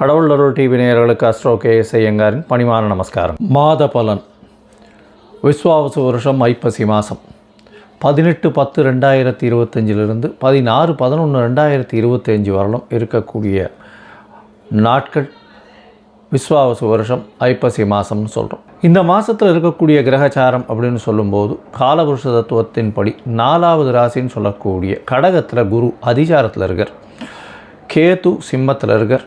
கடவுள் அருள் டிவி நேயர்களுக்கு அஸ்ட்ரோ கே எஸ் ஐயங்காரின் பணிவான நமஸ்காரம். மாத பலன். விஸ்வாவசு வருஷம் ஐப்பசி மாதம் பதினெட்டு பத்து ரெண்டாயிரத்தி இருபத்தஞ்சிலிருந்து பதினாறு பதினொன்று ரெண்டாயிரத்தி இருபத்தஞ்சி வரலும் இருக்கக்கூடிய நாட்கள் விஸ்வாவசு வருஷம் ஐப்பசி மாதம்னு சொல்கிறோம் இந்த மாதத்தில் இருக்கக்கூடிய கிரகச்சாரம் அப்படின்னு சொல்லும்போது காலபுருஷ தத்துவத்தின்படி நாலாவது ராசின்னு சொல்லக்கூடிய கடகத்தில் குரு அதிசாரத்தில் இருக்கார். கேது சிம்மத்தில் இருக்கார்.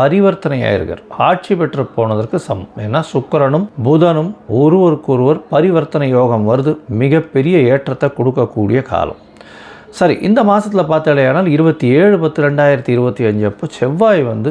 பரிவர்த்தனை இருக்கார் ஆட்சி பெற்று போனதற்கு சமம். ஏன்னா சுக்கிரனும் புதனும் ஒருவருக்கொருவர் பரிவர்த்தனை யோகம் வருது. மிகப்பெரிய ஏற்றத்தை கொடுக்கக்கூடிய காலம். சரி இந்த மாதத்தில் பார்த்தாலேயானால் இருபத்தி ஏழு பத்து ரெண்டாயிரத்தி இருபத்தி அஞ்சு அப்போ செவ்வாய் வந்து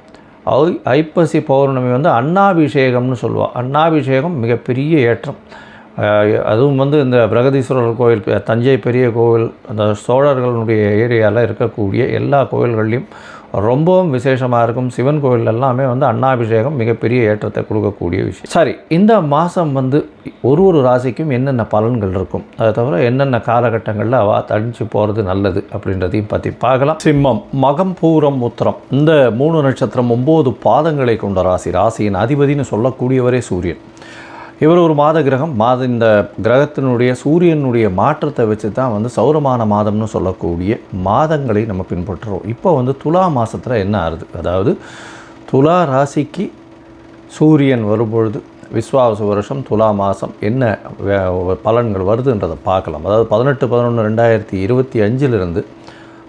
ஐப்பசி பௌர்ணமி வந்து அன்னாபிஷேகம்னு சொல்லுவாள் அன்னாபிஷேகம் மிகப்பெரிய ஏற்றம். அதுவும் வந்து இந்த பிரகதீஸ்வரர் கோவில் தஞ்சை பெரிய கோவில் அந்த சோழர்களுடைய ஏரியாவில் இருக்கக்கூடிய எல்லா கோயில்கள்லேயும் ரொம்பவும் விசேஷமாக இருக்கும். சிவன் கோயில் எல்லாமே வந்து அன்னாபிஷேகம் மிகப்பெரிய ஏற்றத்தை கொடுக்கக்கூடிய விஷயம். சரி இந்த மாதம் வந்து ஒரு ஒரு ராசிக்கும் என்னென்ன பலன்கள் இருக்கும்? அதை தவிர என்னென்ன காலகட்டங்களில் அவ தடிச்சு போகிறது நல்லது அப்படின்றதையும் பற்றி பார்க்கலாம். சிம்மம் மகம் பூரம் உத்திரம். இந்த மூணு நட்சத்திரம் ஒம்பது பாதங்களை கொண்ட ராசி. ராசியின் அதிபதினு சொல்லக்கூடியவரே சூரியன். இவர் ஒரு மாத கிரகம். மாத இந்த கிரகத்தினுடைய சூரியனுடைய மாற்றத்தை வச்சு தான் வந்து சௌரமான மாதம்னு சொல்லக்கூடிய மாதங்களை நம்ம பின்பற்றுறோம். இப்போ வந்து துலா மாதத்தில் என்ன ஆகுது அதாவது துலா ராசிக்கு சூரியன் வரும்பொழுது விஸ்வாச வருஷம் துலா மாதம் என்ன பலன்கள் வருதுன்றதை பார்க்கலாம். அதாவது பதினெட்டு பதினொன்று ரெண்டாயிரத்தி இருபத்தி அஞ்சிலிருந்து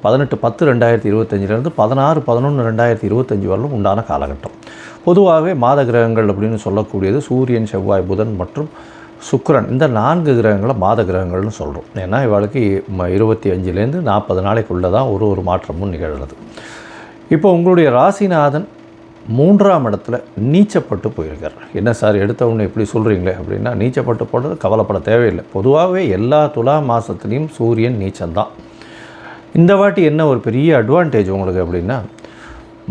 பதினெட்டு பத்து ரெண்டாயிரத்தி இருபத்தஞ்சிலேருந்து பதினாறு பதினொன்று ரெண்டாயிரத்தி இருபத்தஞ்சி வரலும் உண்டான காலகட்டம். பொதுவாகவே மாத கிரகங்கள் அப்படின்னு சொல்லக்கூடியது சூரியன் செவ்வாய் புதன் மற்றும் சுக்கரன். இந்த நான்கு கிரகங்களை மாத கிரகங்கள்னு சொல்கிறோம் ஏன்னா இவாளுக்கு இருபத்தி அஞ்சுலேருந்து நாற்பது நாளைக்குள்ளே தான் ஒரு ஒரு மாற்றமும் நிகழ்கிறது. இப்போ உங்களுடைய ராசிநாதன் மூன்றாம் இடத்துல நீச்சப்பட்டு போயிருக்கார். என்ன சார் எடுத்த உடனே சொல்கிறீங்களே அப்படின்னா நீச்சப்பட்டு போடுறது கவலைப்பட தேவையில்லை. பொதுவாகவே எல்லா துலா மாதத்துலேயும் சூரியன் நீச்சம்தான். இந்த வாட்டி என்ன ஒரு பெரிய அட்வான்டேஜ் உங்களுக்கு அப்படின்னா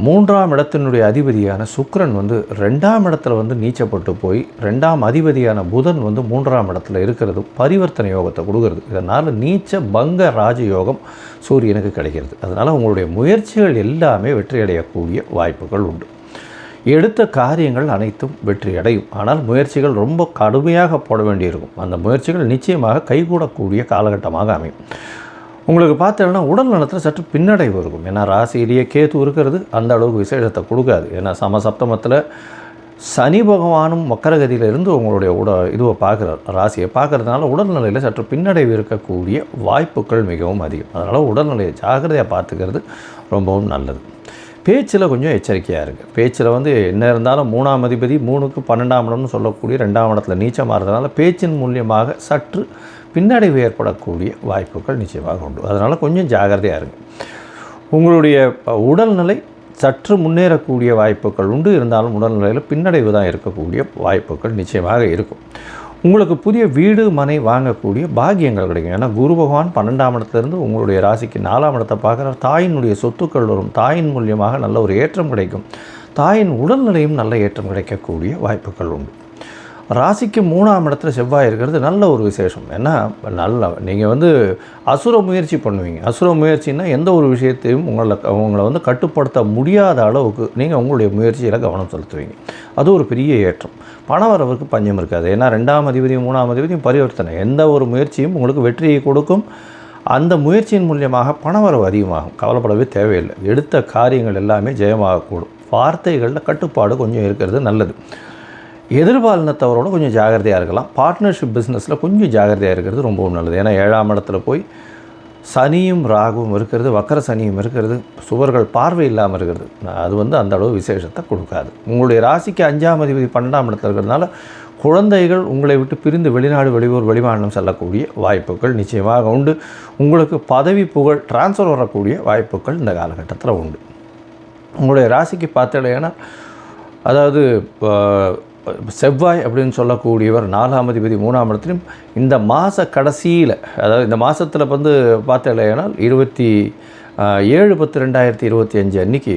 மூன்றாம் இடத்தினுடைய அதிபதியான சுக்கரன் வந்து ரெண்டாம் இடத்துல வந்து நீச்சப்பட்டு போய் ரெண்டாம் அதிபதியான புதன் வந்து மூன்றாம் இடத்துல இருக்கிறது பரிவர்த்தனை யோகத்தை கொடுக்கறது. இதனால் நீச்ச பங்க ராஜயோகம் சூரியனுக்கு கிடைக்கிறது. அதனால் உங்களுடைய முயற்சிகள் எல்லாமே வெற்றியடையக்கூடிய வாய்ப்புகள் உண்டு. எடுத்த காரியங்கள் அனைத்தும் வெற்றி அடையும் ஆனால் முயற்சிகள் ரொம்ப கடுமையாக போட வேண்டியிருக்கும். அந்த முயற்சிகள் நிச்சயமாக கைகூடக்கூடிய காலகட்டமாக அமையும். உங்களுக்கு பார்த்தீங்கன்னா உடல் நலத்தில் சற்று பின்னடைவு இருக்கும். ஏன்னா ராசியிலேயே கேத்து இருக்கிறது அந்த அளவுக்கு விசேஷத்தை கொடுக்காது. ஏன்னா சமசப்தமத்தில் சனி பகவானும் மக்கரகதியில் இருந்து உங்களுடைய உட இதுவை பார்க்குறார். ராசியை பார்க்கறதுனால உடல்நிலையில் சற்று பின்னடைவு இருக்கக்கூடிய வாய்ப்புகள் மிகவும் அதிகம். அதனால் உடல்நிலையை ஜாகிரதையாக பார்த்துக்கிறது ரொம்பவும் நல்லது. பேச்சில் கொஞ்சம் எச்சரிக்கையாக இருக்குது பேச்சில் வந்து என்ன இருந்தாலும் மூணாம் அதிபதி மூணுக்கு பன்னெண்டாம் இடம்னு சொல்லக்கூடிய ரெண்டாம் இடத்துல நீச்சமாக மாறுறதுனால பேச்சின் மூலியமாக சற்று பின்னடைவு ஏற்படக்கூடிய வாய்ப்புகள் நிச்சயமாக உண்டு. அதனால் கொஞ்சம் ஜாகிரதையாக இருங்க. உங்களுடைய உடல்நிலை சற்று முன்னேறக்கூடிய வாய்ப்புகள் உண்டு. இருந்தாலும் உடல்நிலையில் பின்னடைவு தான் இருக்கக்கூடிய வாய்ப்புகள் நிச்சயமாக இருக்கும். உங்களுக்கு புதிய வீடு மனை வாங்கக்கூடிய பாகியங்கள் கிடைக்கும். ஏன்னா குரு பகவான் பன்னெண்டாம் இடத்துலேருந்து உங்களுடைய ராசிக்கு நாலாம் இடத்தை பார்க்குற தாயினுடைய சொத்துக்கள் வரும். தாயின் மூலியமாக நல்ல ஒரு ஏற்றம் கிடைக்கும். தாயின் உடல்நிலையும் நல்ல ஏற்றம் கிடைக்கக்கூடிய வாய்ப்புகள் உண்டு. ராசிக்கு மூணாம் இடத்துல செவ்வாய் இருக்கிறது நல்ல ஒரு விசேஷம். ஏன்னா நல்ல நீங்கள் வந்து அசுர முயற்சி பண்ணுவீங்க. அசுர முயற்சின்னா எந்த ஒரு விஷயத்தையும் உங்களை உங்களை வந்து கட்டுப்படுத்த முடியாத அளவுக்கு நீங்கள் உங்களுடைய முயற்சியில் கவனம் செலுத்துவீங்க. அது ஒரு பெரிய ஏற்றம். பணவரவுக்கு பஞ்சம் இருக்காது. ஏன்னா ரெண்டாம் அதிபதியும் மூணாம் அதிபதியும் பரிவர்த்தனை. எந்த ஒரு முயற்சியும் உங்களுக்கு வெற்றியை கொடுக்கும். அந்த முயற்சியின் மூலியமாக பணவரவு அதிகமாகும். கவலைப்படவே தேவையில்லை. எடுத்த காரியங்கள் எல்லாமே ஜெயமாகக்கூடும். வார்த்தைகளில் கட்டுப்பாடு கொஞ்சம் இருக்கிறது நல்லது. எதிர்பாலினத்தவரோட கொஞ்சம் ஜாகிரதையாக இருக்கலாம். பார்ட்னர்ஷிப் பிஸ்னஸில் கொஞ்சம் ஜாகிரதையாக இருக்கிறது ரொம்பவும் நல்லது. ஏன்னா ஏழாம் இடத்துல போய் சனியும் ராகுவும் இருக்கிறது வக்கர சனியும் இருக்கிறது சுவர்கள் பார்வை இல்லாமல் இருக்கிறது. அது வந்து அந்த அளவு விசேஷத்தை கொடுக்காது. உங்களுடைய ராசிக்கு அஞ்சாம் அதிபதி பன்னெண்டாம் இடத்துல இருக்கிறதுனால குழந்தைகள் உங்களை விட்டு பிரிந்து வெளிநாடு வெளியூர் வெளிமாநிலம் செல்லக்கூடிய வாய்ப்புகள் நிச்சயமாக உண்டு. உங்களுக்கு பதவி புகழ் டிரான்ஸ்ஃபர் வரக்கூடிய வாய்ப்புகள் இந்த காலகட்டத்தில் உண்டு. உங்களுடைய ராசிக்கு பார்த்தீங்கன்னா அதாவது செவ்வாய் அப்படின்னு சொல்லக்கூடியவர் நாலாம் அதிபதி மூணாம் இடத்துலையும் இந்த மாத கடைசியில் அதாவது இந்த மாதத்தில் வந்து பார்த்தேனால் இருபத்தி ஏழு பத்து ரெண்டாயிரத்தி இருபத்தி அஞ்சு அன்றைக்கி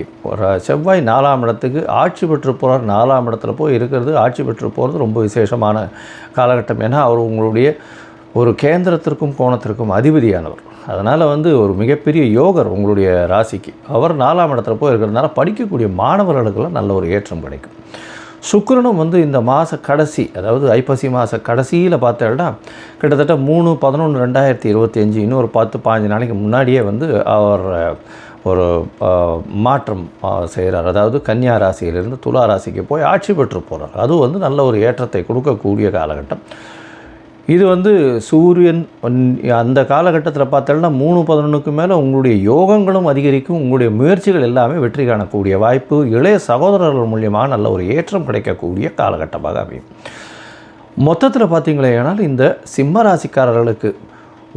செவ்வாய் நாலாம் இடத்துக்கு ஆட்சி பெற்று போகிறார் நாலாம் இடத்துல போய் இருக்கிறது ஆட்சி பெற்று போகிறது ரொம்ப விசேஷமான காலகட்டம். ஏன்னா அவர் உங்களுடைய ஒரு கேந்திரத்திற்கும் கோணத்திற்கும் அதிபதியானவர். அதனால் வந்து ஒரு மிகப்பெரிய யோகர் உங்களுடைய ராசிக்கு. அவர் நாலாம் இடத்துல போய் இருக்கிறதுனால படிக்கக்கூடிய மாணவர்களுக்கெல்லாம் நல்ல ஒரு ஏற்றம் கிடைக்கும். சுக்கரனும் வந்து இந்த மாத கடைசி அதாவது ஐப்பசி மாத கடைசியில் பார்த்தேன்னா கிட்டத்தட்ட மூணு பதினொன்று ரெண்டாயிரத்தி இருபத்தி அஞ்சு இன்னொரு பத்து பாஞ்சு நாளைக்கு முன்னாடியே வந்து அவர் ஒரு மாற்றம் செய்கிறார் அதாவது கன்னியா ராசியிலிருந்து துலா ராசிக்கு போய் ஆட்சி பெற்று போகிறார் அது வந்து நல்ல ஒரு ஏற்றத்தை கொடுக்கக்கூடிய காலகட்டம். இது வந்து சூரியன் அந்த காலகட்டத்தில் பார்த்தோம்னா மூணு பதினொன்றுக்கு மேலே உங்களுடைய யோகங்களும் அதிகரிக்கும் உங்களுடைய முயற்சிகள் எல்லாமே வெற்றி காணக்கூடிய வாய்ப்பு இளைய சகோதரர்கள் மூலியமாக நல்ல ஒரு ஏற்றம் கிடைக்கக்கூடிய காலகட்டமாக அமையும். மொத்தத்தில் பார்த்தீங்களே ஆனால் இந்த சிம்ம ராசிக்காரர்களுக்கு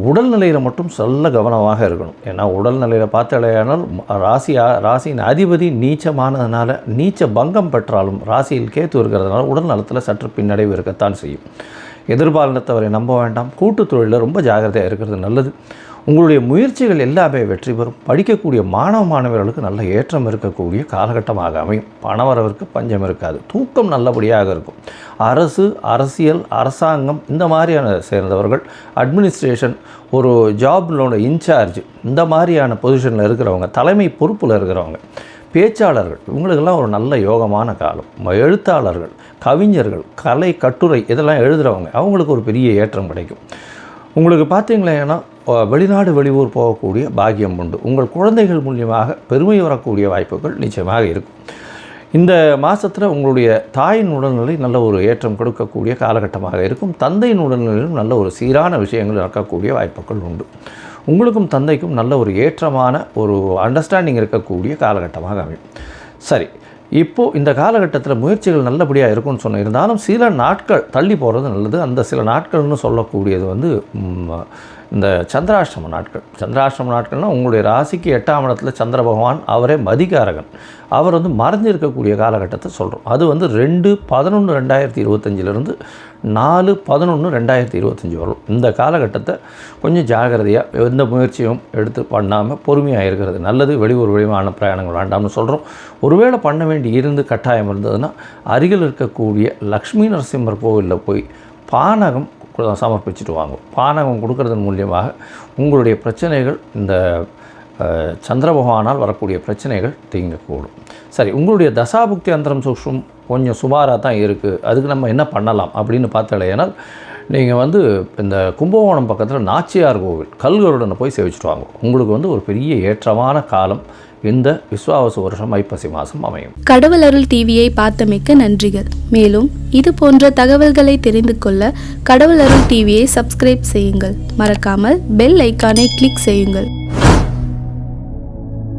உடல்நிலையில் மட்டும் சொல்ல கவனமாக இருக்கணும். ஏன்னா உடல்நிலையில் பார்த்தாலேயானால் ராசி ராசியின் அதிபதி நீச்சமானதுனால நீச்ச பங்கம் பெற்றாலும் ராசியில் கேத்து இருக்கிறதுனால உடல் நலத்தில் சற்று பின்னடைவு இருக்கத்தான் செய்யும். எதிர்பாலினத்தவரை நம்ப வேண்டாம். கூட்டு தொழிலில் ரொம்ப ஜாகிரதையாக இருக்கிறது நல்லது. உங்களுடைய முயற்சிகள் எல்லாமே வெற்றி பெறும். படிக்கக்கூடிய மாணவ மாணவர்களுக்கு நல்ல ஏற்றம் இருக்கக்கூடிய காலகட்டமாக அமையும். பணவரவிற்கு பஞ்சம் இருக்காது. தூக்கம் நல்லபடியாக இருக்கும். அரசு அரசியல் அரசாங்கம் இந்த மாதிரியான சேர்ந்தவர்கள் அட்மினிஸ்ட்ரேஷன் ஒரு ஜாப்லோட இன்சார்ஜ் இந்த மாதிரியான பொசிஷனில் இருக்கிறவங்க தலைமை பொறுப்பில் இருக்கிறவங்க பேச்சாளர்கள் இவங்களுக்கெல்லாம் ஒரு நல்ல யோகமான காலம். எழுத்தாளர்கள் கவிஞர்கள் கலை கட்டுரை இதெல்லாம் எழுதுகிறவங்க அவங்களுக்கு ஒரு பெரிய ஏற்றம் கிடைக்கும். உங்களுக்கு பார்த்தீங்களேன்னா வெளிநாடு வெளியூர் போகக்கூடிய பாக்கியம் உண்டு. உங்கள் குழந்தைகள் மூலியமாக பெருமை வரக்கூடிய வாய்ப்புகள் நிச்சயமாக இருக்கும். இந்த மாதத்தில் உங்களுடைய தாயின் உடல்நிலை நல்ல ஒரு ஏற்றம் கொடுக்கக்கூடிய காலகட்டமாக இருக்கும். தந்தையின் உடல்நிலையிலும் நல்ல ஒரு சீரான விஷயங்கள் நடக்கக்கூடிய வாய்ப்புகள் உண்டு. உங்களுக்கும் தந்தைக்கும் நல்ல ஒரு ஏற்றமான ஒரு அண்டர்ஸ்டாண்டிங் இருக்கக்கூடிய காலகட்டமாக அமையும். சரி இப்போது இந்த காலகட்டத்தில் முயற்சிகள் நல்லபடியாக இருக்கும்னு சொன்ன இருந்தாலும் சில நாட்கள் தள்ளி போகிறது நல்லது. அந்த சில நாட்கள்னு சொல்லக்கூடியது வந்து இந்த சந்திராஷ்டம நாட்கள். சந்திராஷ்டம நாட்கள்னால் உங்களுடைய ராசிக்கு எட்டாம் இடத்துல சந்திர பகவான் அவரே மதிகாரகன். அவர் வந்து மறைஞ்சிருக்கக்கூடிய காலகட்டத்தை சொல்கிறோம் அது வந்து ரெண்டு பதினொன்று ரெண்டாயிரத்தி இருபத்தஞ்சிலிருந்து நாலு பதினொன்று ரெண்டாயிரத்தி இருபத்தஞ்சி வரும். இந்த காலகட்டத்தை கொஞ்சம் ஜாகிரதையாக எந்த முயற்சியும் எடுத்து பண்ணாமல் பொறுமையாக இருக்கிறது நல்லது. வெளியூர் வெளிமான பிரயாணங்கள் வேண்டாம்னு சொல்கிறோம் ஒருவேளை பண்ண வேண்டி இருந்து கட்டாயம் இருந்ததுன்னா அருகில் இருக்கக்கூடிய லக்ஷ்மி நரசிம்மர் கோவிலில் போய் பானகம் கு- சமர்ப்பிச்சுட்டு பானகம் கொடுக்கறதன் மூலியமாக உங்களுடைய பிரச்சனைகள் இந்த சந்திர பகவானால் வரக்கூடிய பிரச்சனைகள் தீங்கக்கூடும். சரி உங்களுடைய தசாபுக்தி அந்தரம் சூக்ஷ்மம் கொஞ்சம் சுமாராக தான் இருக்குது அதுக்கு நம்ம என்ன பண்ணலாம் அப்படின்னு பார்த்தாலேனால் நீங்கள் வந்து இந்த கும்பகோணம் பக்கத்தில் நாச்சியார் கோவில் கல்கருடனை போய் சேவிச்சுட்டு வாங்க. உங்களுக்கு வந்து ஒரு பெரிய ஏற்றமான காலம் இந்த விஸ்வாவசு வருஷம் ஐப்பசி மாதம் அமையும். கடவுள் அருள் டிவியை பார்த்தமைக்க நன்றிகள். மேலும் இது போன்ற தகவல்களை தெரிந்து கொள்ள கடவுள் அருள் டிவியை சப்ஸ்கிரைப் செய்யுங்கள். மறக்காமல் பெல் ஐக்கானை கிளிக் செய்யுங்கள்.